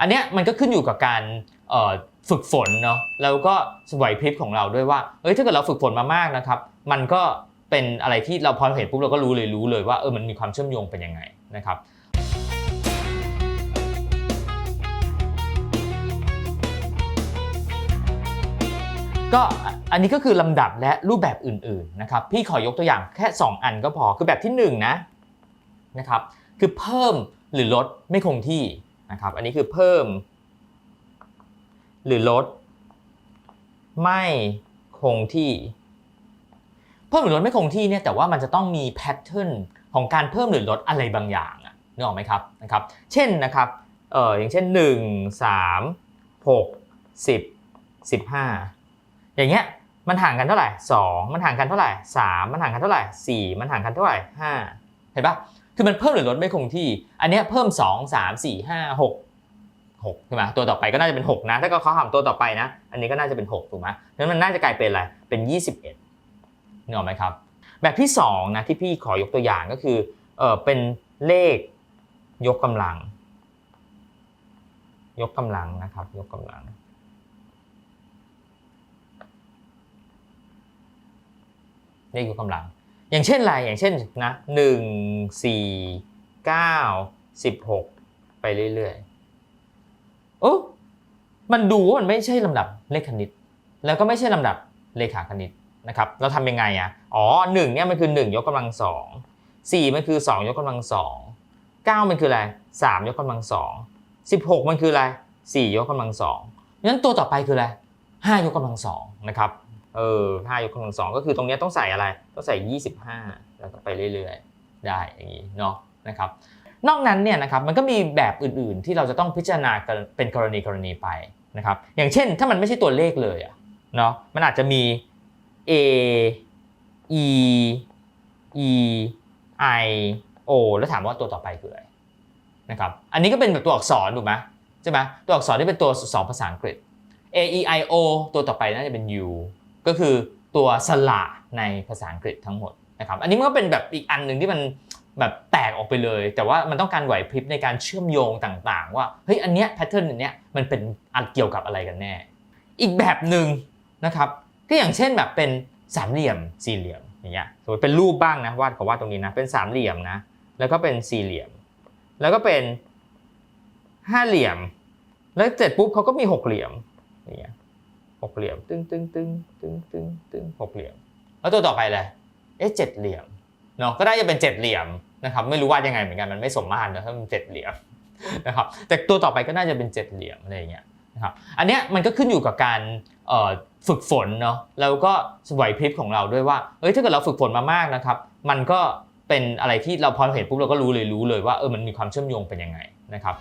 อันเนี้ยมันก็ขึ้นอยู่กับการฝึกฝนเนาะแล้วก็ไหวพริบของเราด้วยว่าเอ้ยถ้าเกิดเราฝึกฝนมามากนะครับ มันก็เป็นอะไรที่เราพอเห็นปุ๊บเราก็รู้เลยรู้เลยว่าเออมันมีความเชื่อมโยงเป็นยังไงนะครับก็อันนี้ก็คือลำดับและรูปแบบอื่นๆนะครับพี่ขอยกตัวอย่างแค่ 2 อันก็พอคือแบบที่1นงนะนะครับคือเพิ่มหรือลดไม่คงที่ นะครับ อันนี้คือเพิ่ม หรือลด ไม่คงที่ เพิ่มหรือลดไม่คงที่เนี่ยแต่ว่ามันจะต้องมีแพทเทิร์นของการเพิ่มหรือลดอะไรบางอย่างอะนึกออกไหมครับนะครับ เช่นนะครับเอออย่างเช่น 1 3 6 10 15 อย่างเงี้ยมันห่างกันเท่าไหร่ 2 มันห่างกันเท่าไหร่ 3 มันห่างกันเท่าไหร่ 4 มันห่างกันเท่าไหร่ 5 เห็นปะ คือมันเพิ่มหรือลดไม่คงที่ อันนี้เพิ่ม 2 3 4 5 6 6ใช่ไหมตัวต่อไปก็น่าจะเป็น 6 นะ ถ้าเขาทำตัวต่อไปนะ อันนี้ก็น่าจะเป็น 6 ถูกไหมนั้นมันน่าจะกลายเป็นอะไร เป็น 21นึกออกไหมครับ แบบที่2นะที่พี่ขอยกตัวอย่างก็คือเออเป็นเลขยกกำลัง ยกกำลังนะครับ ยกกำลัง เลขยกกำลัง อย่างเช่นอะไรอย่างเช่นนะหนึ่งสี่เก้าสิบหกไปเรื่อยๆโอ้มันดูว่ามันไม่ใช่ลำดับเลขคณิต แล้วก็ไม่ใช่ลำดับเลขาคณิตนะครับเราทำยังไงอะอ๋อหนึ่งเนี่ยมันคือหนึ่งยกกำลังสองสี่มันคือสองยกกำลังสองเก้ามันคืออะไรสามยกกำลังสองสิบหกมันคืออะไรสี่ยกกำลังสองงั้นตัวต่อไปคืออะไรห้ายกกำลังสองนะครับ เออห้ายกกำลังสองก็คือตรงนี้ต้องใส่อะไรต้องใส่ 25 แล้วก็ไปเรื่อยๆ ได้อย่างนี้เนาะนะครับนอกนั้นเนี่ยนะครับมันก็มีแบบอื่นๆที่เราจะต้องพิจารณาเป็นกรณีกรณีไปนะครับอย่างเช่นถ้ามันไม่ใช่ตัวเลขเลยอะเนาะมันอาจจะมี A E E I O แล้วถามว่าตัวต่อไปคืออะไรนะครับอันนี้ก็เป็นแบบตัวอักษรถูกไหมใช่ไหมตัวอักษรที่เป็นตัวสองภาษาอังกฤษ A E I O ตัวต่อไปน่าจะเป็น U ก็คือตัวสระในภาษาอังกฤษทั้งหมดนะครับอันนี้มันก็เป็นแบบอีกอันหนึ่งที่มันแบบแตกออกไปเลย แต่ว่ามันต้องการไหวพริบในการเชื่อมโยงต่างๆ ว่าเฮ้ยอันเนี้ยแพทเทิร์นอันเนี้ยมันเป็นอันเกี่ยวกับอะไรกันแน่ อีกแบบหนึ่งนะครับก็อย่างเช่นแบบเป็นสามเหลี่ยมสี่เหลี่ยมอย่างเงี้ยสมมติเป็นรูปบ้างนะวาดขอวาดตรงนี้นะเป็นสามเหลี่ยมนะแล้วก็เป็นสี่เหลี่ยม แล้วก็เป็นห้าเหลี่ยม แล้วเสร็จปุ๊บเขาก็มีหกเหลี่ยมอย่างเงี้ย หกเหลี่ยม ตึ้งตึ้งตึ้งตึ้งตึ้งตึ้งหกเหลี่ยม แล้วตัวต่อไปเลยเอ๊ะเจ็ดเหลี่ยมเนาะก็ได้จะเป็นเจ็ดเหลี่ยมนะครับไม่รู้ว่ายังไงเหมือนกันมันไม่สมมาตรนะถ้ามันเจ็ดเหลี่ยมนะครับแต่ตัวต่อไปก็น่าจะเป็นเจ็ดเหลี่ยมอะไรอย่างเงี้ยนะครับอันเนี้ยมันก็ขึ้นอยู่กับการเอ่อฝึกฝนเนาะแล้วก็ไหวพริบของเราด้วยว่าเอ้ยถ้าเกิดเราฝึกฝนมามากนะครับ มันก็เป็นอะไรที่เราพอเห็นปุ๊บเราก็รู้เลยรู้เลยว่าเออมันมีความเชื่อมโยงเป็นยังไงนะครับ